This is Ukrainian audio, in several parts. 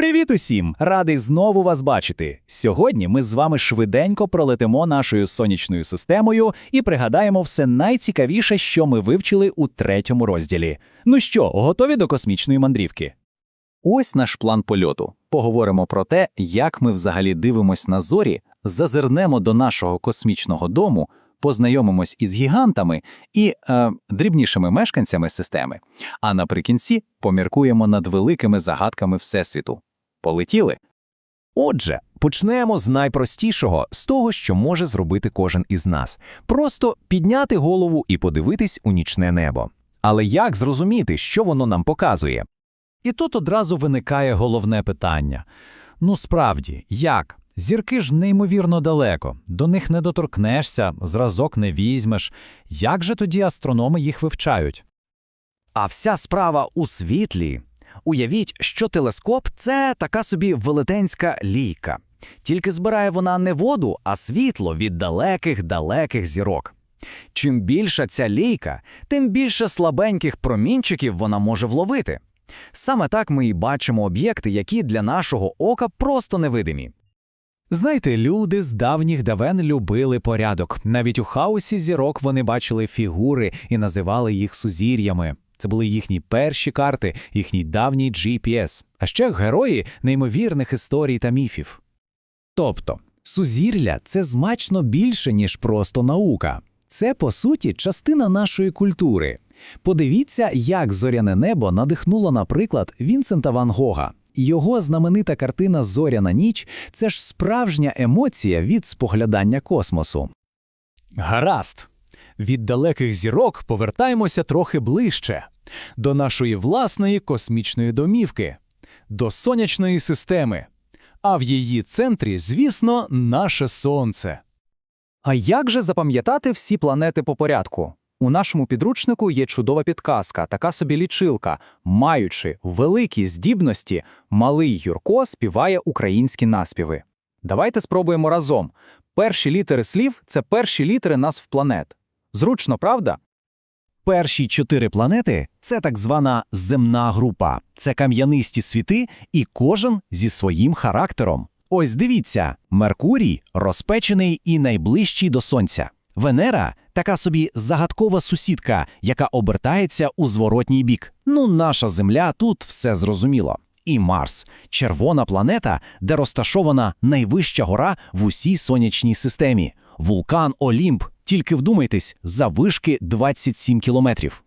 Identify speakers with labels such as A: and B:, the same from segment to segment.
A: Привіт усім! Радий знову вас бачити. Сьогодні ми з вами швиденько пролетимо нашою сонячною системою і пригадаємо все найцікавіше, що ми вивчили у третьому розділі. Ну що, готові до космічної мандрівки? Ось наш план польоту. Поговоримо про те, як ми взагалі дивимось на зорі, зазирнемо до нашого космічного дому, познайомимось із гігантами і е, дрібнішими мешканцями системи. А наприкінці поміркуємо над великими загадками Всесвіту. Полетіли?
B: Отже, почнемо з найпростішого, з того, що може зробити кожен із нас. Просто підняти голову і подивитись у нічне небо. Але як зрозуміти, що воно нам показує?
A: І тут одразу виникає головне питання. Ну справді, як? Зірки ж неймовірно далеко, до них не доторкнешся, зразок не візьмеш. Як же тоді астрономи їх вивчають?
C: А вся справа у світлі. Уявіть, що телескоп це така собі велетенська лійка. Тільки збирає вона не воду, а світло від далеких далеких зірок. Чим більша ця лійка, тим більше слабеньких промінчиків вона може вловити. Саме так ми і бачимо об'єкти, які для нашого ока просто невидимі.
A: Знаєте, люди з давніх давен любили порядок. Навіть у хаосі зірок вони бачили фігури і називали їх сузір'ями. Це були їхні перші карти, їхній давній GPS, а ще герої неймовірних історій та міфів. Тобто, сузір'я це значно більше, ніж просто наука. Це, по суті, частина нашої культури. Подивіться, як зоряне небо надихнуло, наприклад, Вінсента Ван Гога. Його знаменита картина Зоряна ніч це ж справжня емоція від споглядання космосу. Гаразд. Від далеких зірок повертаємося трохи ближче до нашої власної космічної домівки, до сонячної системи. А в її центрі, звісно, наше сонце.
C: А як же запам'ятати всі планети по порядку? У нашому підручнику є чудова підказка, така собі лічилка. Маючи великі здібності, малий Юрко співає українські наспіви. Давайте спробуємо разом. Перші літери слів це перші літери назв планет. Зручно, правда?
B: Перші чотири планети це так звана земна група. Це кам'янисті світи, і кожен зі своїм характером. Ось дивіться: Меркурій розпечений і найближчий до Сонця. Венера така собі загадкова сусідка, яка обертається у зворотній бік. Ну, наша Земля тут все зрозуміло. І Марс червона планета, де розташована найвища гора в усій сонячній системі. Вулкан Олімп, тільки вдумайтесь, завишки 27 кілометрів.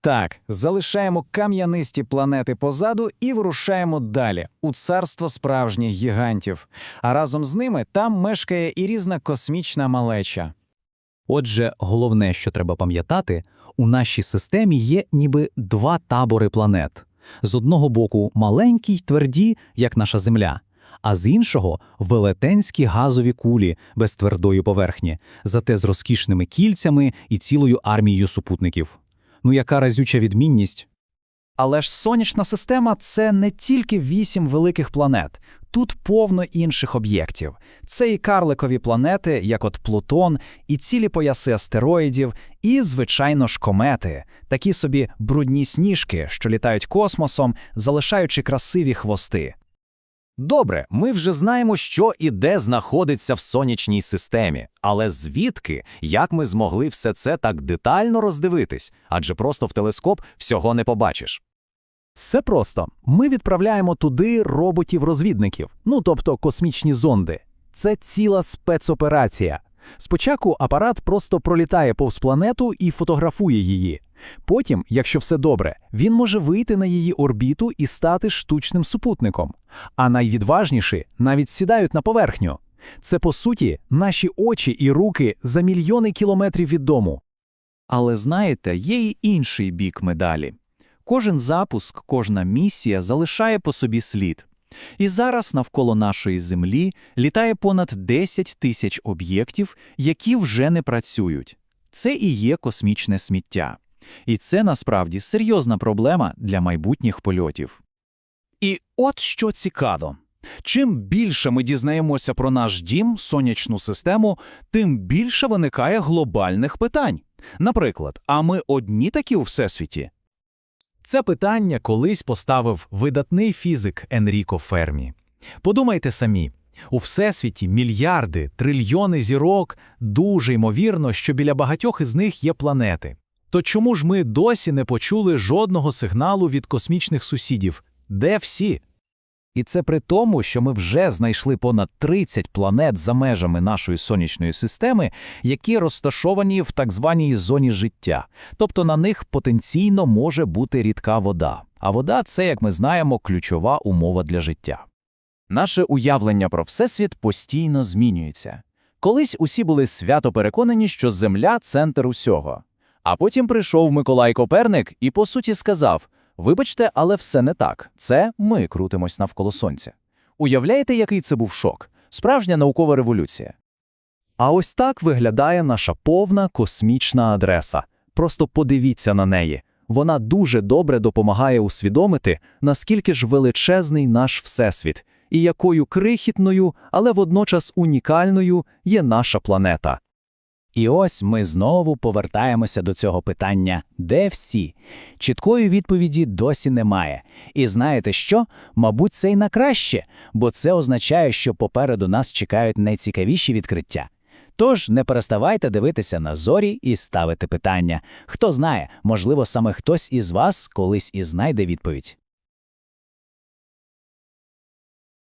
C: Так, залишаємо кам'янисті планети позаду і вирушаємо далі у царство справжніх гігантів. А разом з ними там мешкає і різна космічна малеча.
D: Отже, головне, що треба пам'ятати, у нашій системі є ніби два табори планет. З одного боку маленькі й тверді, як наша Земля, а з іншого велетенські газові кулі без твердої поверхні, зате з розкішними кільцями і цілою армією супутників. Ну яка разюча відмінність?
C: Але ж сонячна система це не тільки вісім великих планет. Тут повно інших об'єктів. Це і карликові планети, як от Плутон, і цілі пояси астероїдів, і, звичайно ж, комети, такі собі брудні сніжки, що літають космосом, залишаючи красиві хвости.
B: Добре, ми вже знаємо, що і де знаходиться в сонячній системі, але звідки, як ми змогли все це так детально роздивитись, адже просто в телескоп всього не побачиш.
A: Все просто. Ми відправляємо туди роботів-розвідників, ну тобто космічні зонди. Це ціла спецоперація. Спочатку апарат просто пролітає повз планету і фотографує її. Потім, якщо все добре, він може вийти на її орбіту і стати штучним супутником. А найвідважніші навіть сідають на поверхню. Це, по суті, наші очі і руки за мільйони кілометрів від дому.
C: Але знаєте, є й інший бік медалі. Кожен запуск, кожна місія залишає по собі слід. І зараз навколо нашої Землі літає понад 10 тисяч об'єктів, які вже не працюють. Це і є космічне сміття. І це насправді серйозна проблема для майбутніх польотів.
B: І от що цікаво. Чим більше ми дізнаємося про наш дім, сонячну систему, тим більше виникає глобальних питань. Наприклад, а ми одні такі у всесвіті?
A: Це питання колись поставив видатний фізик Енріко Фермі. Подумайте самі. У Всесвіті мільярди, трильйони зірок, дуже ймовірно, що біля багатьох із них є планети. То чому ж ми досі не почули жодного сигналу від космічних сусідів? Де всі?
B: І це при тому, що ми вже знайшли понад 30 планет за межами нашої сонячної системи, які розташовані в так званій зоні життя. Тобто на них потенційно може бути рідка вода. А вода це, як ми знаємо, ключова умова для життя.
E: Наше уявлення про Всесвіт постійно змінюється. Колись усі були свято переконані, що Земля – центр усього. А потім прийшов Миколай Коперник і, по суті, сказав «Вибачте, але все не так. Це ми крутимось навколо Сонця». Уявляєте, який це був шок? Справжня наукова революція.
B: А ось так виглядає наша повна космічна адреса. Просто подивіться на неї. Вона дуже добре допомагає усвідомити, наскільки ж величезний наш Всесвіт, і якою крихітною, але водночас унікальною є наша планета. І ось ми знову повертаємося до цього питання де всі? Чіткої відповіді досі немає. І знаєте що? Мабуть, це й на краще, бо це означає, що попереду нас чекають найцікавіші відкриття. Тож не переставайте дивитися на зорі і ставити питання. Хто знає, можливо, саме хтось із вас колись і знайде відповідь.